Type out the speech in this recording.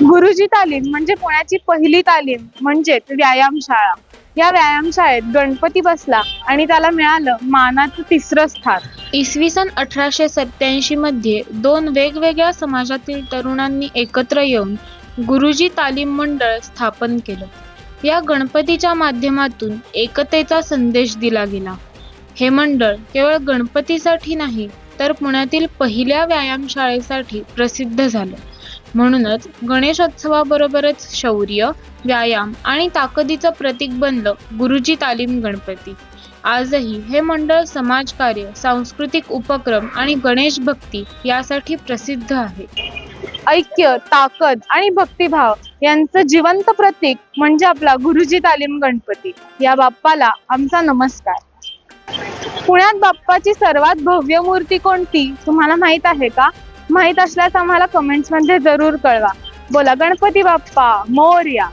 गुरुजी तालीम म्हणजे पुण्याची पहिली तालीम म्हणजेच व्यायामशाळा. या व्यायामशाळेत गणपती बसला आणि त्याला मिळालं मानाचं तिसरं स्थान. इसवी सन अठराशे सत्याऐंशी मध्ये दोन वेगवेगळ्या समाजातील तरुणांनी एकत्र येऊन गुरुजी तालीम मंडळ स्थापन केलं. या गणपतीच्या माध्यमातून एकतेचा संदेश दिला गेला. हे मंडळ केवळ गणपतीसाठी नाही तर पुण्यातील पहिल्या व्यायामशाळेसाठी प्रसिद्ध झालं. म्हणूनच गणेशोत्सवाबरोबरच शौर्य व्यायाम आणि ताकदीचं प्रतीक बनलं गुरुजी तालीम गणपती. आजही हे मंडळ समाजकार्य सांस्कृतिक उपक्रम आणि गणेश भक्ती यासाठी प्रसिद्ध आहे. ऐक्य ताकद आणि भक्तिभाव यांचं जिवंत प्रतीक म्हणजे आपला गुरुजी तालीम गणपती. या बाप्पाला आमचा नमस्कार. पुण्यात बाप्पाची सर्वात भव्य मूर्ती कोणती? तुम्हाला माहीत आहे का? माहीत असल्यास आम्हाला कमेंट्समध्ये जरूर कळवा. बोला गणपती बाप्पा मोर्या.